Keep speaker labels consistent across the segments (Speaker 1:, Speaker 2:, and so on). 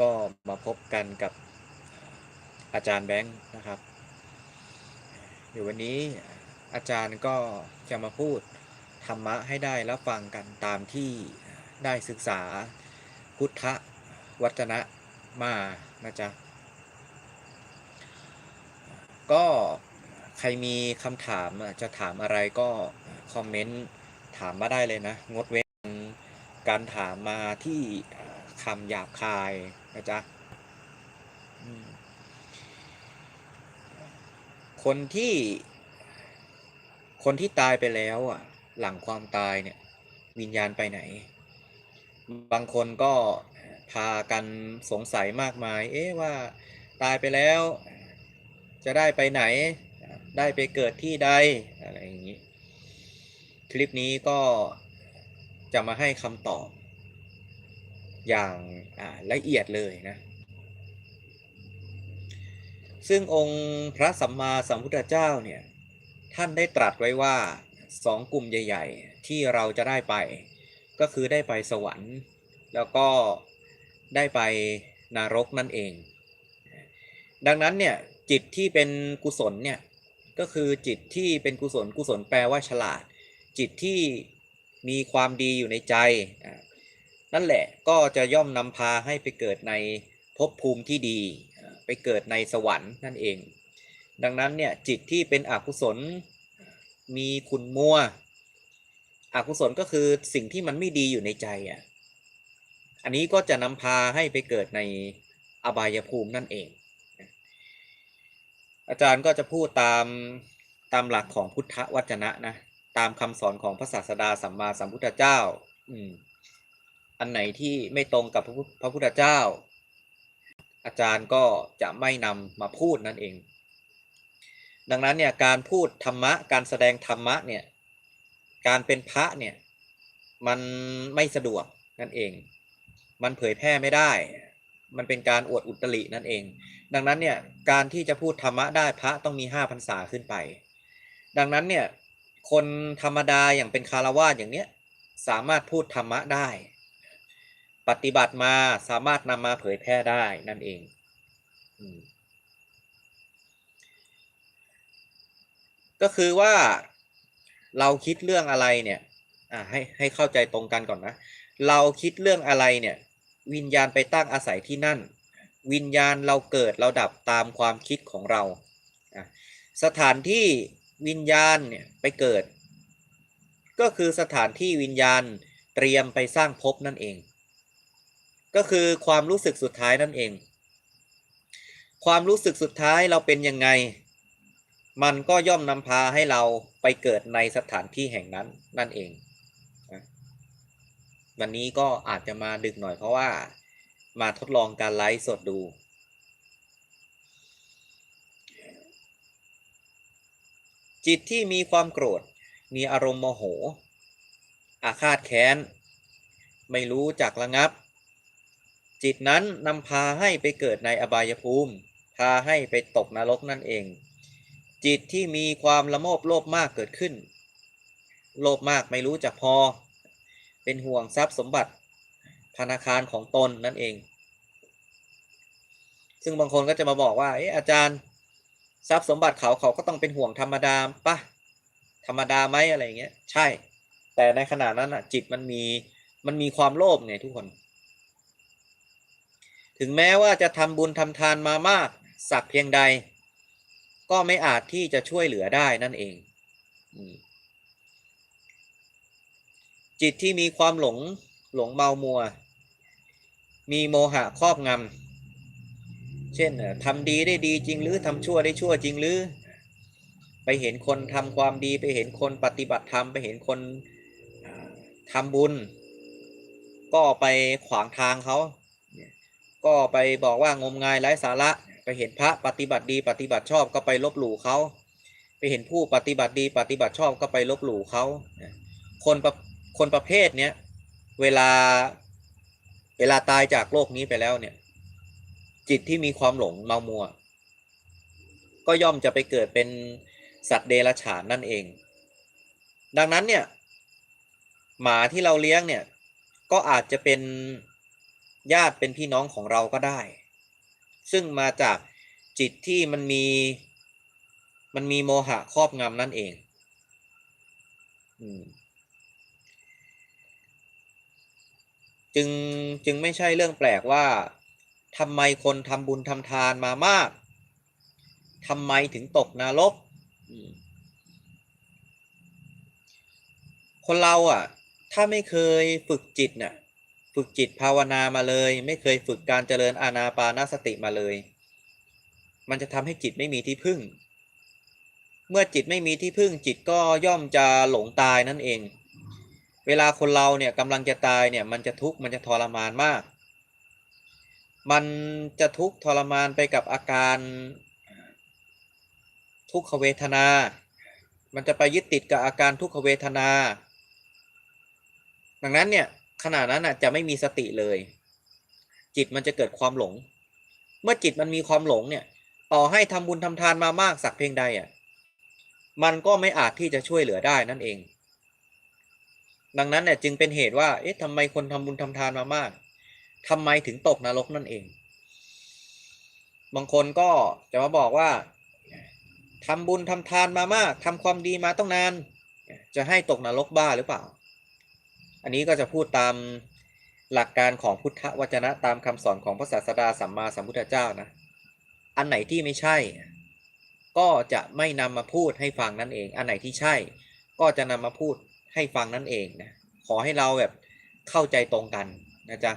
Speaker 1: ก็มาพบกันกับอาจารย์แบงค์นะครับเดี๋ยววันนี้อาจารย์ก็จะมาพูดธรรมะให้ได้รับฟังกันตามที่ได้ศึกษาพุทธวัจนะมานะจ๊ะก็ใครมีคำถามจะถามอะไรก็คอมเมนต์ถามมาได้เลยนะ งดเว้นการถามมาที่ คำหยาบคายนะจ๊ะคนที่ คนที่ตายไปแล้วอะ หลังความตายเนี่ย วิญญาณไปไหน บางคนก็พากันสงสัยมากมาย เอ๊ะว่าตายไปแล้ว จะได้ไปไหน ได้ไปเกิดที่ใดอะไรอย่างนี้ คลิปนี้ก็จะมาให้คำตอบ อย่างละเอียดเลยนะ ซึ่งองค์พระสัมมาสัมพุทธเจ้าเนี่ยท่านได้ตรัสไว้ว่าสองกลุ่มใหญ่ ๆ ที่เราจะได้ไป ก็คือได้ไปสวรรค์ แล้วก็ได้ไปนรกนั่นเอง ดังนั้นเนี่ยจิตที่เป็นกุศลเนี่ยก็คือจิตที่เป็นกุศลกุศลแปลว่าฉลาด จิตที่มีความดีอยู่ในใจ นั่นแหละก็จะย่อมนำพาให้ไปเกิดในภพภูมิที่ดี ไปเกิดในสวรรค์นั่นเอง ดังนั้นเนี่ยจิตที่เป็นอกุศลมีคุณมัว อกุศลก็คือสิ่งที่มันไม่ดีอยู่ในใจอะอันนี้ก็จะนำพาให้ไปเกิดในอบายภูมินั่นเอง อาจารย์ก็จะพูดตามตามหลักของพุทธวจนะนะตามคำสอนของพระศาสดาสัมมาสัมพุทธเจ้า อืม อันไหนที่ไม่ตรงกับพระพุทธพระพุทธเจ้า อาจารย์ก็จะไม่นำมาพูดนั่นเอง ดังนั้นเนี่ยการพูดธรรมะ การแสดงธรรมะเนี่ยการเป็นพระเนี่ยมันไม่สะดวกนั่นเอง มันเผยแพร่ไม่ได้ มันเป็นการอวดอุตรินั่นเอง ดังนั้นเนี่ยการที่จะพูดธรรมะได้พระต้องมีห้าพรรษาขึ้นไป ดังนั้นเนี่ยคนธรรมดาอย่างเป็นคารวาสอย่างเนี้ยสามารถพูดธรรมะได้ ปฏิบัติมาสามารถนำมาเผยแพร่ได้นั่นเองก็คือว่าเราคิดเรื่องอะไรเนี่ยให้ให้เข้าใจตรงกันก่อนนะ เราคิดเรื่องอะไรเนี่ย วิญญาณไปตั้งอาศัยที่นั่น วิญญาณเราเกิดเราดับตามความคิดของเรา สถานที่วิญญาณเนี่ยไปเกิด ก็คือสถานที่วิญญาณเตรียมไปสร้างภพนั่นเอง ก็คือความรู้สึกสุดท้ายนั่นเอง ความรู้สึกสุดท้ายเราเป็นยังไง มันก็ย่อมนำพาให้เราไปเกิดในสถานที่แห่งนั้นนั่นเองวันนี้ก็อาจจะมาดึกหน่อยเพราะว่ามาทดลองการไลฟ์สดดู จิตที่มีความโกรธ มีอารมณ์โมโห อาฆาตแค้น ไม่รู้จักระงับ จิตนั้นนำพาให้ไปเกิดในอบายภูมิ พาให้ไปตกนรกนั่นเอง จิตที่มีความละโมบโลภมากเกิดขึ้น โลภมากไม่รู้จักพอ เป็นห่วงทรัพย์สมบัติธนาคารของตนนั่นเอง ซึ่งบางคนก็จะมาบอกว่า เอออาจารย์ ทรัพย์สมบัติเขาเขาก็ต้องเป็นห่วงธรรมดาปะธรรมดาไหมอะไรเงี้ย ใช่ แต่ในขณะนั้นอะ จิตมันมี มันมีความโลภไงทุกคน ถึงแม้ว่าจะทำบุญทำทานมามาก สักเพียงใด ก็ไม่อาจที่จะช่วยเหลือได้นั่นเอง จิตที่มีความหลงหลงเมามัว มีโมหะครอบงำเช่นทำดีได้ดีจริงหรือทำชั่วได้ชั่วจริงหรือ ไปเห็นคนทำความดีไปเห็นคนปฏิบัติธรรมไปเห็นคนทำบุญ ก็ไปขวางทางเขา ก็ไปบอกว่างมงายไร้สาระไปเห็นพระปฏิบัติดีปฏิบัติชอบก็ไปลบหลู่เขาไปเห็นผู้ปฏิบัติดีปฏิบัติชอบก็ไปลบหลู่เขาคนประคนประเภทเนี้ยเวลาเวลาตายจากโลกนี้ไปแล้วเนี่ย จิตที่มีความหลงเมามัว ก็ย่อมจะไปเกิดเป็นสัตว์เดรัจฉานนั่นเอง ดังนั้นเนี่ย หมาที่เราเลี้ยงเนี่ย ก็อาจจะเป็น ญาติเป็นพี่น้องของเราก็ได้ ซึ่งมาจากจิตที่มันมีมันมีโมหะครอบงำนั่นเองอจึงจึงไม่ใช่เรื่องแปลกว่าทำไมคนทำบุญทำทานมามากทำไมถึงตกนรกคนเราอะ ถ้าไม่เคยฝึกจิตน่ะ ฝึกจิตภาวนามาเลย ไม่เคยฝึกการเจริญอานาปานสติมาเลย มันจะทำให้จิตไม่มีที่พึ่ง เมื่อจิตไม่มีที่พึ่งจิตก็ย่อมจะหลงตายนั่นเอง เวลาคนเราเนี่ยกำลังจะตายเนี่ยมันจะทุกข์มันจะทรมานมาก มันจะทุกข์ทรมานไปกับอาการ ทุกขเวทนา มันจะไปยึดติดกับอาการทุกขเวทนา ดังนั้นเนี่ย ขณะนั้นน่ะจะไม่มีสติเลย จิตมันจะเกิดความหลง เมื่อจิตมันมีความหลงเนี่ย ต่อให้ทำบุญทำทานมามากสักเพียงใดอะมันก็ไม่อาจที่จะช่วยเหลือได้นั่นเอง ดังนั้นเนี่ยจึงเป็นเหตุว่า เอ๊ะทำไมคนทำบุญทำทานมามากทำไมถึงตกนรกนั่นเอง บางคนก็จะมาบอกว่าทำบุญทำทานมามากทำความดีมาต้องนาน จะให้ตกนรกบ้าหรือเปล่า อันนี้ก็จะพูดตามหลักการของพุทธวจนะตามคำสอนของพระศาสดาสัมมาสัมพุทธเจ้านะ อันไหนที่ไม่ใช่ ก็จะไม่นำมาพูดให้ฟังนั่นเอง อันไหนที่ใช่ ก็จะนำมาพูดให้ฟังนั่นเองนะ ขอให้เราแบบเข้าใจตรงกันนะจ๊ะ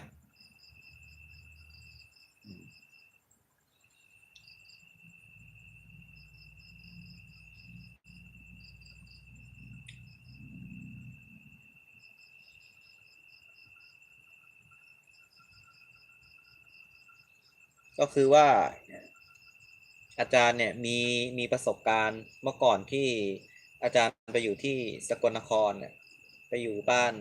Speaker 1: ก็คือว่าอาจารย์เนี่ยมีมีประสบการณ์เมื่อก่อนที่อาจารย์ไปอยู่ที่สกลนครเนี่ยไปอยู่บ้าน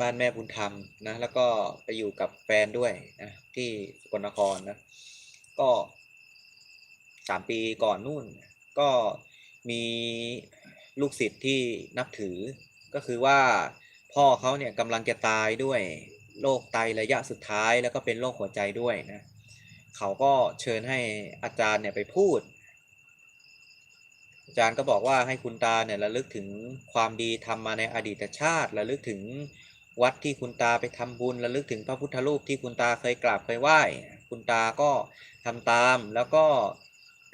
Speaker 1: บ้านแม่บุญธรรมนะแล้วก็ไปอยู่กับแฟนด้วยนะที่สกลนครนะก็สามปีก่อนนู่น ก็มีลูกศิษย์ที่นับถือ ก็คือว่าพ่อเขาเนี่ยกำลังจะตายด้วย โรคไตระยะสุดท้าย แล้วก็เป็นโรคหัวใจด้วยนะเขาก็เชิญให้อาจารย์เนี่ยไปพูด อาจารย์ก็บอกว่าให้คุณตาเนี่ยระลึกถึงความดีทำมาในอดีตชาติระลึกถึงวัดที่คุณตาไปทำบุญระลึกถึงพระพุทธรูปที่คุณตาเคยกราบเคยไหว้ คุณตาก็ทำตามแล้วก็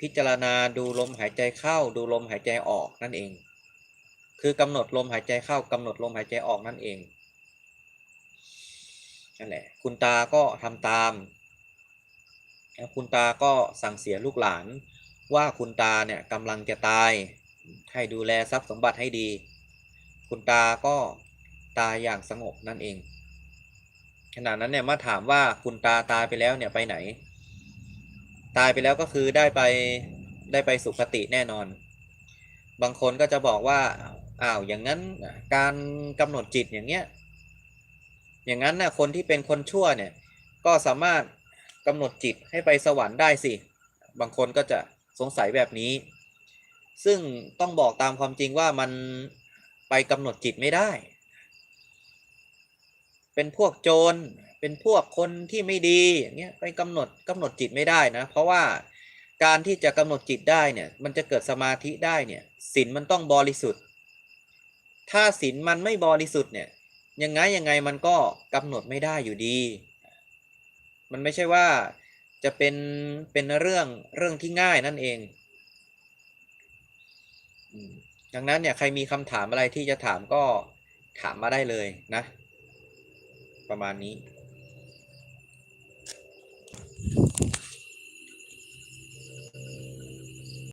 Speaker 1: พิจารณาดูลมหายใจเข้าดูลมหายใจออกนั่นเอง คือกำหนดลมหายใจเข้ากำหนดลมหายใจออกนั่นเอง นั่นแหละ คุณตาก็ทำตาม คุณตาก็สั่งเสียลูกหลานว่าคุณตาเนี่ยกำลังจะตาย ให้ดูแลทรัพย์สมบัติให้ดี คุณตาก็ตายอย่างสงบนั่นเอง ขณะนั้นเนี่ยมาถามว่าคุณตาตายไปแล้วเนี่ยไปไหน ตายไปแล้วก็คือได้ไปได้ไปสุคติแน่นอน บางคนก็จะบอกว่าอ้าวอย่างนั้นการกำหนดจิตอย่างเงี้ย อย่างนั้นนะคนที่เป็นคนชั่วเนี่ยก็สามารถกำหนดจิตให้ไปสวรรค์ได้สิ บางคนก็จะสงสัยแบบนี้ ซึ่งต้องบอกตามความจริงว่ามันไปกำหนดจิตไม่ได้ เป็นพวกโจร เป็นพวกคนที่ไม่ดีอย่างเงี้ยไปกำหนดกำหนดจิตไม่ได้นะ เพราะว่าการที่จะกำหนดจิตได้เนี่ยมันจะเกิดสมาธิได้เนี่ยศีลมันต้องบริสุทธิ์ ถ้าศีลมันไม่บริสุทธิ์เนี่ย ยังไงยังไงมันก็กำหนดไม่ได้อยู่ดี มันไม่ใช่ว่าจะเป็นเป็นเรื่องเรื่องที่ง่ายนั่นเองดังนั้นเนี่ยใครมีคำถามอะไรที่จะถามก็ถามมาได้เลยนะ ประมาณนี้